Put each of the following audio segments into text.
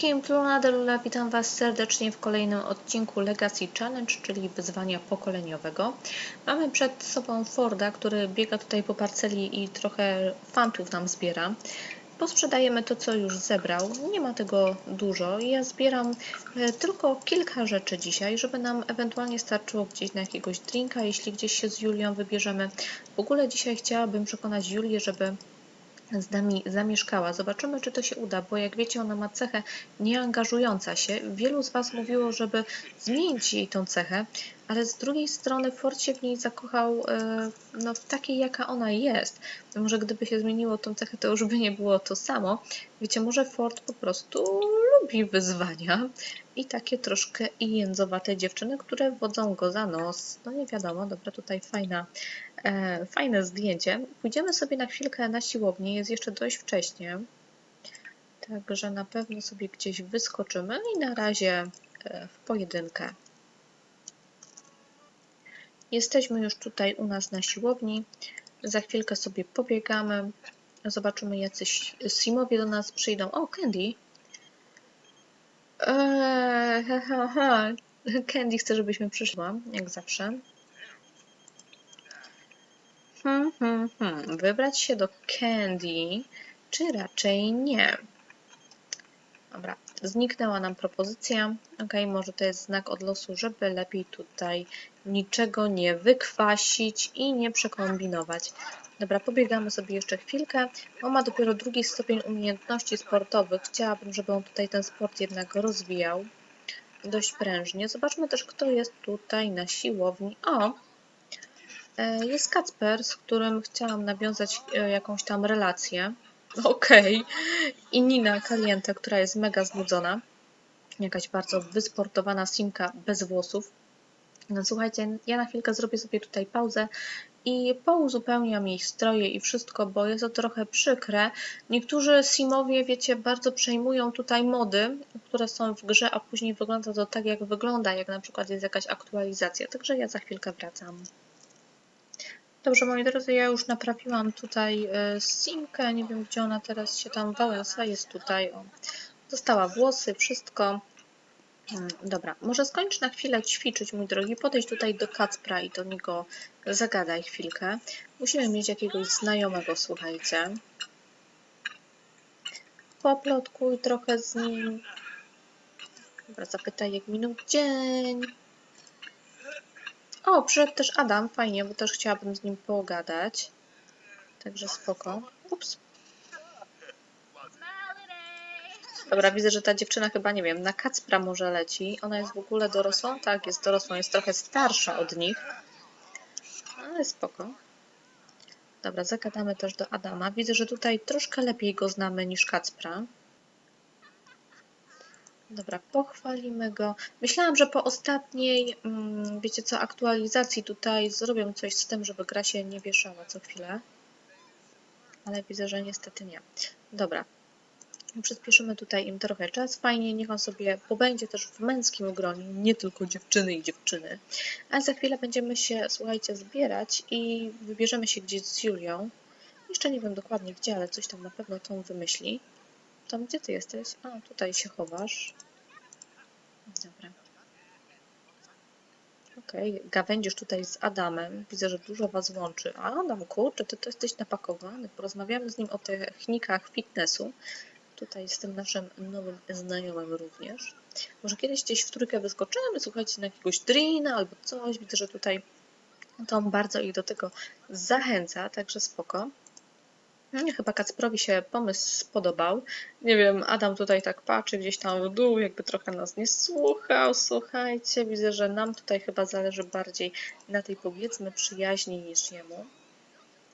Wszystkim, Luna Delula, witam Was serdecznie w kolejnym odcinku Legacy Challenge, czyli wyzwania pokoleniowego. Mamy przed sobą Forda, który biega tutaj po parceli i trochę fantów nam zbiera. Posprzedajemy to, co już zebrał. Nie ma tego dużo. Ja zbieram e, tylko kilka rzeczy dzisiaj, żeby nam ewentualnie starczyło gdzieś na jakiegoś drinka, jeśli gdzieś się z Julią wybierzemy. W ogóle dzisiaj chciałabym przekonać Julię, żeby z nami zamieszkała. Zobaczymy, czy to się uda, bo jak wiecie, ona ma cechę nieangażująca się. Wielu z Was mówiło, żeby zmienić jej tą cechę, ale z drugiej strony Ford się w niej zakochał e, no, w takiej, jaka ona jest. Może gdyby się zmieniło tą cechę, to już by nie było to samo. Wiecie, może Ford po prostu lubi wyzwania i takie troszkę jędzowate dziewczyny, które wodzą go za nos. No nie wiadomo, dobra, tutaj fajna, fajne zdjęcie. Pójdziemy sobie na chwilkę na siłownię, jest jeszcze dość wcześnie. Także na pewno sobie gdzieś wyskoczymy i na razie e, w pojedynkę. Jesteśmy już tutaj u nas na siłowni. Za chwilkę sobie pobiegamy. Zobaczymy, jacyś Simowie do nas przyjdą. O, Candy. Eee, ha, ha, ha. Candy chce, żebyśmy przyszła, jak zawsze. Hmm, hmm, hmm. Wybrać się do Candy, czy raczej nie? Dobra, zniknęła nam propozycja. Ok, może to jest znak od losu, żeby lepiej tutaj niczego nie wykwasić i nie przekombinować. Dobra, pobiegamy sobie jeszcze chwilkę. On ma dopiero drugi stopień umiejętności sportowych. Chciałabym, żeby on tutaj ten sport jednak rozwijał dość prężnie. Zobaczmy też, kto jest tutaj na siłowni. O! E, Jest Kacper, z którym chciałam nawiązać e, jakąś tam relację. Okej. I Nina Kaliente, która jest mega znudzona. Jakaś bardzo wysportowana simka bez włosów. No słuchajcie, ja na chwilkę zrobię sobie tutaj pauzę i pouzupełniam jej stroje i wszystko, bo jest to trochę przykre. Niektórzy simowie, wiecie, bardzo przejmują tutaj mody, które są w grze, a później wygląda to tak, jak wygląda, jak na przykład jest jakaś aktualizacja. Także ja za chwilkę wracam. Dobrze, moi drodzy, ja już naprawiłam tutaj e, simkę. Nie wiem, gdzie ona teraz się tam wałęsa. Jest tutaj. O. Dostała włosy, wszystko. Mm, Dobra, może skończ na chwilę ćwiczyć, mój drogi. Podejdź tutaj do Kacpra i do niego zagadaj chwilkę. Musimy mieć jakiegoś znajomego, słuchajcie. Poplotkuj trochę z nim. Dobra, zapytaj, jak minął dzień. O, przyszedł też Adam, fajnie, bo też chciałabym z nim pogadać. Także spoko. Ups. Dobra, widzę, że ta dziewczyna chyba, nie wiem, na Kacpra może leci. Ona jest w ogóle dorosłą? Tak, jest dorosłą, jest trochę starsza od nich. Ale spoko. Dobra, zagadamy też do Adama. Widzę, że tutaj troszkę lepiej go znamy niż Kacpra. Dobra, pochwalimy go. Myślałam, że po ostatniej, mm, wiecie co, aktualizacji tutaj zrobią coś z tym, żeby gra się nie wieszała co chwilę. Ale widzę, że niestety nie. Dobra. Przyspieszymy tutaj im trochę czas. Fajnie, niech on sobie pobędzie też w męskim gronie, nie tylko dziewczyny i dziewczyny. A za chwilę będziemy się, słuchajcie, zbierać i wybierzemy się gdzieś z Julią. Jeszcze nie wiem dokładnie gdzie, ale coś tam na pewno tą wymyśli. Tam, gdzie ty jesteś? A, tutaj się chowasz. Dobra. Okej, okay. gawędzisz tutaj z Adamem. Widzę, że dużo was łączy. A, Adam, kurczę, ty to jesteś napakowany. Porozmawiamy z nim o technikach fitnessu. Tutaj z tym naszym nowym znajomym również. Może kiedyś gdzieś w trójkę wyskoczymy, słuchajcie, na jakiegoś drina albo coś. Widzę, że tutaj Tom bardzo ich do tego zachęca, także spoko. Chyba Kacprowi się pomysł spodobał. Nie wiem, Adam tutaj tak patrzy gdzieś tam w dół, jakby trochę nas nie słuchał. Słuchajcie, widzę, że nam tutaj chyba zależy bardziej na tej powiedzmy przyjaźni niż jemu.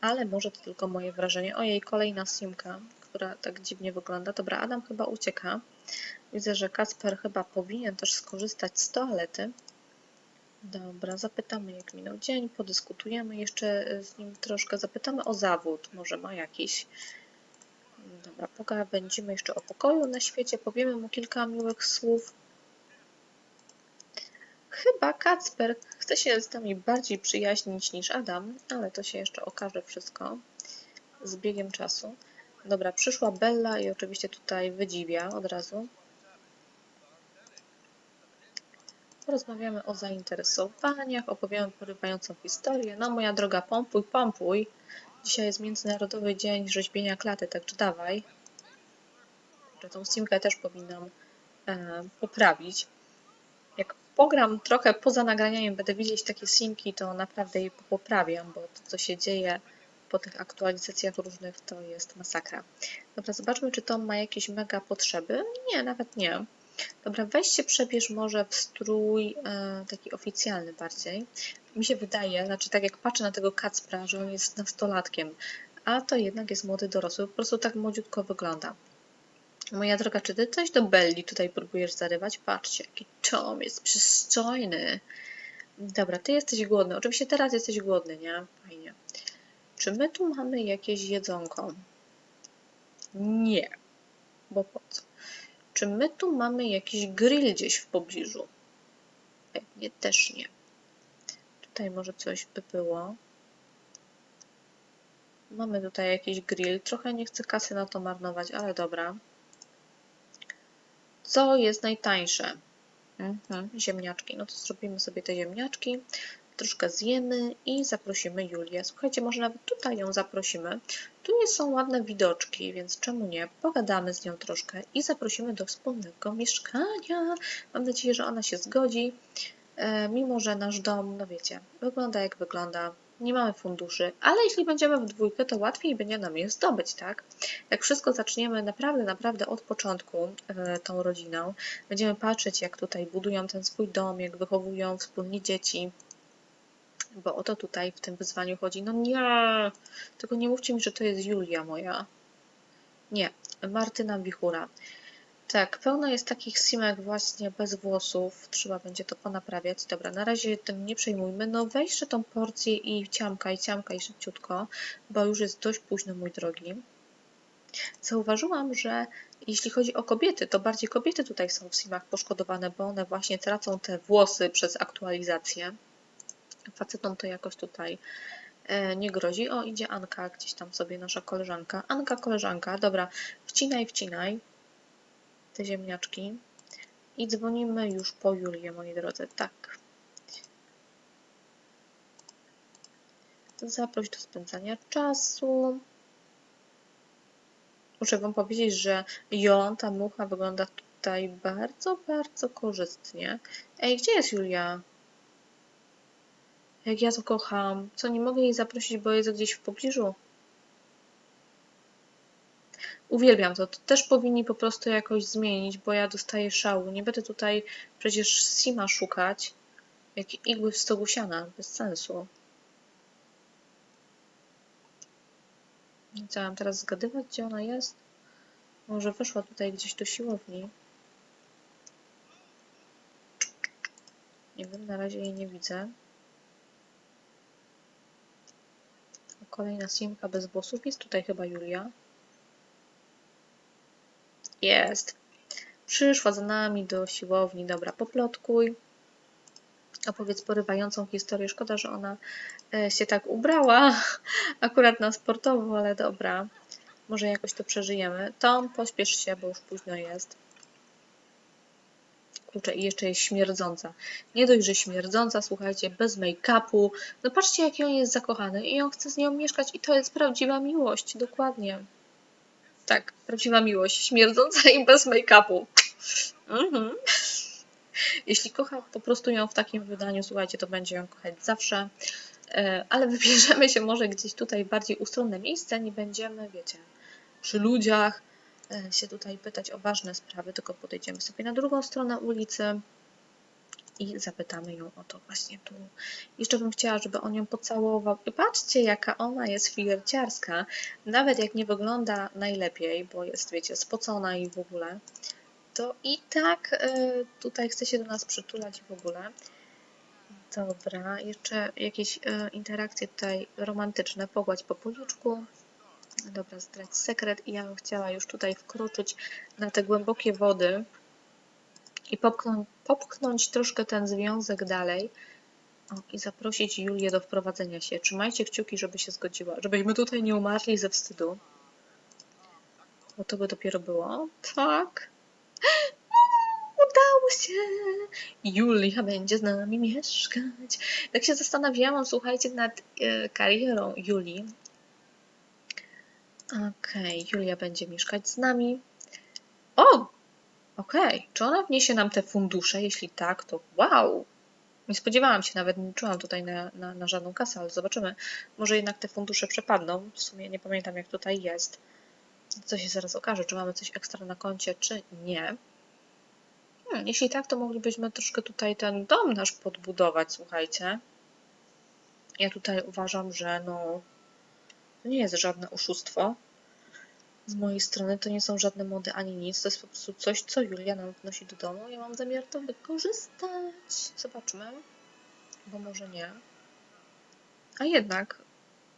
Ale może to tylko moje wrażenie. Ojej, kolejna simka, która tak dziwnie wygląda. Dobra, Adam chyba ucieka. Widzę, że Kacper chyba powinien też skorzystać z toalety. Dobra, zapytamy jak minął dzień, podyskutujemy jeszcze z nim troszkę, zapytamy o zawód, może ma jakiś. Dobra, pogawędzimy jeszcze o pokoju na świecie, powiemy mu kilka miłych słów. Chyba Kacper chce się z nami bardziej przyjaźnić niż Adam, ale to się jeszcze okaże wszystko z biegiem czasu. Dobra, przyszła Bella i oczywiście tutaj wydziwia od razu. Porozmawiamy o zainteresowaniach, opowiemy porywającą historię. No moja droga, pompuj, pompuj. Dzisiaj jest Międzynarodowy Dzień Rzeźbienia Klaty, także dawaj. Że tą simkę też powinnam e, poprawić. Jak pogram trochę poza nagraniem, będę widzieć takie simki, to naprawdę je poprawiam, bo to, co się dzieje po tych aktualizacjach różnych, to jest masakra. Dobra, zobaczmy, czy to ma jakieś mega potrzeby. Nie, nawet nie. Dobra, weź się przebierz może w strój e, taki oficjalny bardziej. Mi się wydaje, znaczy tak jak patrzę na tego Kacpra, że on jest nastolatkiem, a to jednak jest młody dorosły, po prostu tak młodziutko wygląda. Moja droga, czy ty coś do Belli tutaj próbujesz zarywać? Patrzcie, jaki tom jest przystojny. Dobra, ty jesteś głodny. Oczywiście teraz jesteś głodny, nie? Fajnie. Czy my tu mamy jakieś jedzonko? Nie. Bo po co? Czy my tu mamy jakiś grill gdzieś w pobliżu? Pewnie też nie. Tutaj może coś by było. Mamy tutaj jakiś grill. Trochę nie chcę kasy na to marnować, ale dobra. Co jest najtańsze? Mhm, ziemniaczki. No to zrobimy sobie te ziemniaczki, troszkę zjemy i zaprosimy Julię. Słuchajcie, może nawet tutaj ją zaprosimy. Tu są ładne widoczki, więc czemu nie? Pogadamy z nią troszkę i zaprosimy do wspólnego mieszkania. Mam nadzieję, że ona się zgodzi. E, mimo, że nasz dom, no wiecie, wygląda jak wygląda, nie mamy funduszy, ale jeśli będziemy w dwójkę, to łatwiej będzie nam je zdobyć, tak? Jak wszystko zaczniemy naprawdę, naprawdę od początku e, tą rodziną, będziemy patrzeć, jak tutaj budują ten swój dom, jak wychowują wspólnie dzieci, bo o to tutaj w tym wyzwaniu chodzi. No nie, tylko nie mówcie mi, że to jest Julia moja. Nie, Martyna Wichura. Tak, pełno jest takich simek właśnie bez włosów. Trzeba będzie to ponaprawiać. Dobra, na razie tym nie przejmujmy. No weź jeszcze tą porcję i ciamka, i ciamka, i szybciutko, bo już jest dość późno, mój drogi. Zauważyłam, że jeśli chodzi o kobiety, to bardziej kobiety tutaj są w simach poszkodowane, bo one właśnie tracą te włosy przez aktualizację. Facetom to jakoś tutaj e, nie grozi. O, idzie Anka, gdzieś tam sobie nasza koleżanka. Anka, koleżanka, dobra, wcinaj, wcinaj te ziemniaczki i dzwonimy już po Julię, moi drodzy. Tak. Zaproś do spędzania czasu. Muszę Wam powiedzieć, że Jolanta Mucha wygląda tutaj bardzo, bardzo korzystnie. Ej, gdzie jest Julia? Jak ja to kocham. Co, nie mogę jej zaprosić, bo jest gdzieś w pobliżu? Uwielbiam to. To też powinni po prostu jakoś zmienić, bo ja dostaję szału. Nie będę tutaj przecież Sima szukać. Jak igły w stogu siana. Bez sensu. Mam teraz zgadywać, gdzie ona jest? Może weszła tutaj gdzieś do siłowni. Nie wiem, na razie jej nie widzę. Kolejna simka bez włosów. Jest tutaj chyba Julia. Jest. Przyszła za nami do siłowni. Dobra, poplotkuj. Opowiedz porywającą historię. Szkoda, że ona e, się tak ubrała. Akurat na sportowo, ale dobra. Może jakoś to przeżyjemy. Tom, pośpiesz się, bo już późno jest. Kurczę, i jeszcze jest śmierdząca. Nie dość, że śmierdząca, słuchajcie, bez make-upu. No patrzcie, jaki on jest zakochany i on chce z nią mieszkać i to jest prawdziwa miłość, dokładnie. Tak, prawdziwa miłość, śmierdząca i bez make-upu. Mhm. Jeśli kocha po prostu ją w takim wydaniu, słuchajcie, to będzie ją kochać zawsze. E, Ale wybierzemy się może gdzieś tutaj bardziej ustronne miejsce, nie będziemy, wiecie, przy ludziach się tutaj pytać o ważne sprawy, tylko podejdziemy sobie na drugą stronę ulicy i zapytamy ją o to właśnie tu. Jeszcze bym chciała, żeby on ją pocałował. I patrzcie, jaka ona jest flirciarska. Nawet jak nie wygląda najlepiej, bo jest, wiecie, spocona i w ogóle, to i tak y, tutaj chce się do nas przytulać w ogóle. Dobra, jeszcze jakieś y, interakcje tutaj romantyczne. Pogładź po policzku. Dobra, zdradź sekret i ja bym chciała już tutaj wkroczyć na te głębokie wody i popchnąć, popchnąć troszkę ten związek dalej o, i zaprosić Julię do wprowadzenia się. Trzymajcie kciuki, żeby się zgodziła, żebyśmy tutaj nie umarli ze wstydu. Bo to by dopiero było. Tak. udało się! Julia będzie z nami mieszkać. Tak się zastanawiałam, słuchajcie, nad e, karierą Julii. Okej, Julia będzie mieszkać z nami. O! Okej, czy ona wniesie nam te fundusze? Jeśli tak, to wow! Nie spodziewałam się, nawet nie czułam tutaj na, na, na żadną kasę, ale zobaczymy. Może jednak te fundusze przepadną. W sumie nie pamiętam, jak tutaj jest. Co się zaraz okaże, czy mamy coś ekstra na koncie, czy nie. Hmm, jeśli tak, to moglibyśmy troszkę tutaj ten dom nasz podbudować, słuchajcie. Ja tutaj uważam, że no, to nie jest żadne oszustwo. Z mojej strony to nie są żadne mody ani nic. To jest po prostu coś, co Julia nam wnosi do domu. Ja mam zamiar to wykorzystać. Zobaczmy. Bo może nie. A jednak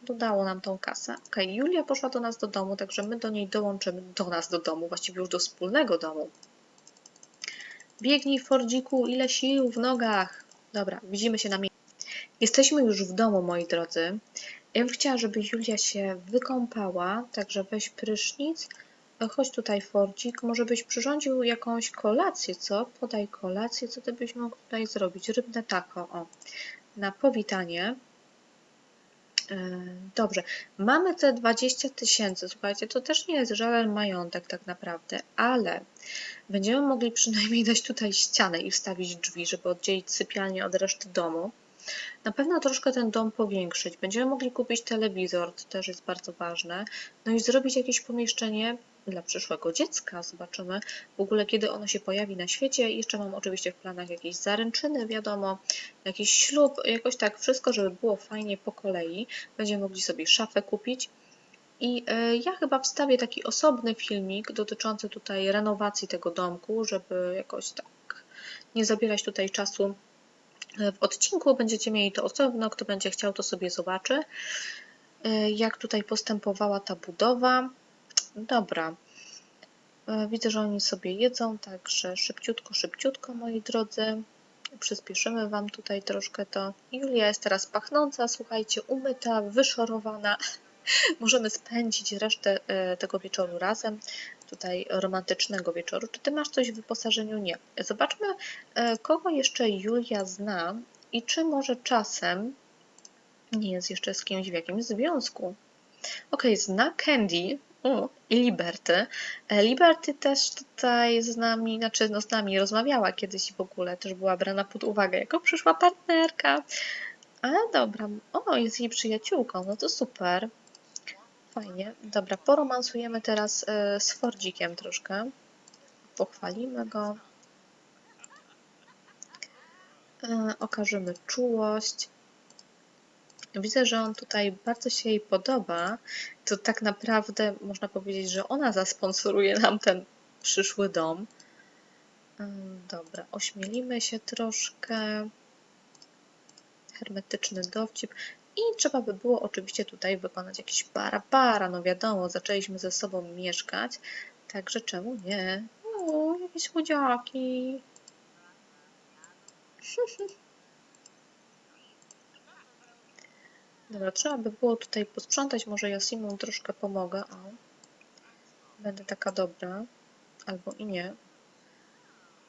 dodało nam tą kasę. Ok, Julia poszła do nas do domu, także my do niej dołączymy do nas do domu, właściwie już do wspólnego domu. Biegnij, Fordziku, ile sił w nogach. Dobra, widzimy się na miejscu. Jesteśmy już w domu, moi drodzy. Ja bym chciała, żeby Julia się wykąpała, także weź prysznic. Chodź tutaj, Fordzik. Może byś przyrządził jakąś kolację, co? Podaj kolację. Co ty byś mógł tutaj zrobić? Rybne tako, o. Na powitanie. Yy, Dobrze, mamy te 20 tysięcy. Słuchajcie, to też nie jest żaden majątek tak naprawdę, ale będziemy mogli przynajmniej dać tutaj ścianę i wstawić drzwi, żeby oddzielić sypialnię od reszty domu. Na pewno troszkę ten dom powiększyć. Będziemy mogli kupić telewizor, to też jest bardzo ważne. No i zrobić jakieś pomieszczenie dla przyszłego dziecka. Zobaczymy w ogóle, kiedy ono się pojawi na świecie. Jeszcze mam oczywiście w planach jakieś zaręczyny, wiadomo, jakiś ślub, jakoś tak wszystko, żeby było fajnie po kolei. Będziemy mogli sobie szafę kupić. I e, ja chyba wstawię taki osobny filmik dotyczący tutaj renowacji tego domku, żeby jakoś tak nie zabierać tutaj czasu w odcinku będziecie mieli to osobno, kto będzie chciał, to sobie zobaczy, e, jak tutaj postępowała ta budowa. Dobra, E, widzę, że oni sobie jedzą, także szybciutko, szybciutko, moi drodzy. Przyspieszymy Wam tutaj troszkę to. Julia jest teraz pachnąca, słuchajcie, umyta, wyszorowana. Możemy spędzić resztę e, tego wieczoru razem, tutaj romantycznego wieczoru. Czy Ty masz coś w wyposażeniu? Nie. Zobaczmy, e, kogo jeszcze Julia zna i czy może czasem nie jest jeszcze z kimś w jakimś związku. Ok, zna Candy o, i Liberty. E, Liberty też tutaj z nami, znaczy no z nami rozmawiała kiedyś i w ogóle też była brana pod uwagę jako przyszła partnerka. Ale dobra, o, jest jej przyjaciółką, no to super. Fajnie. Dobra, poromansujemy teraz e, z Fordzikiem troszkę. Pochwalimy go. E, okażemy czułość. Widzę, że on tutaj bardzo się jej podoba. To tak naprawdę można powiedzieć, że ona zasponsoruje nam ten przyszły dom. E, Dobra, ośmielimy się troszkę. Hermetyczny dowcip. I trzeba by było oczywiście tutaj wykonać jakiś para-para. No wiadomo, zaczęliśmy ze sobą mieszkać, także czemu nie? O, jakieś chudziaki. Dobra, trzeba by było tutaj posprzątać. Może ja Simon troszkę pomogę. O. Będę taka dobra. Albo i nie.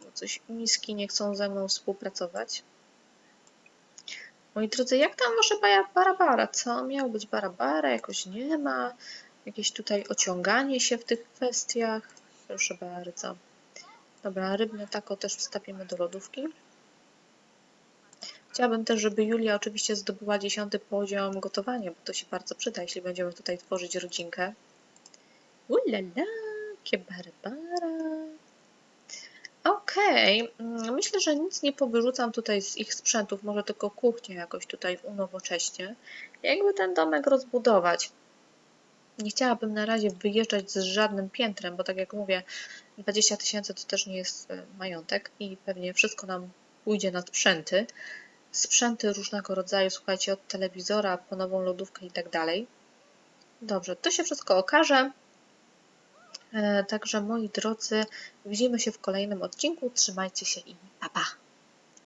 Bo coś miski nie chcą ze mną współpracować. Moi drodzy, jak tam baja- barabara? Co? Miało być barabara? Jakoś nie ma. Jakieś tutaj ociąganie się w tych kwestiach. Proszę bardzo. Dobra, rybne tako też wstawimy do lodówki. Chciałabym też, żeby Julia oczywiście zdobyła dziesiąty poziom gotowania, bo to się bardzo przyda, jeśli będziemy tutaj tworzyć rodzinkę. Ulala, jakie barbara. Okej, mm, myślę, że nic nie powyrzucam tutaj z ich sprzętów, może tylko kuchnię jakoś tutaj unowocześnie. Jakby ten domek rozbudować. Nie chciałabym na razie wyjeżdżać z żadnym piętrem, bo tak jak mówię, 20 tysięcy to też nie jest e, majątek i pewnie wszystko nam pójdzie na sprzęty. Sprzęty różnego rodzaju, słuchajcie, od telewizora po nową lodówkę i tak dalej. Dobrze, to się wszystko okaże. E, Także moi drodzy, widzimy się w kolejnym odcinku. Trzymajcie się i pa pa!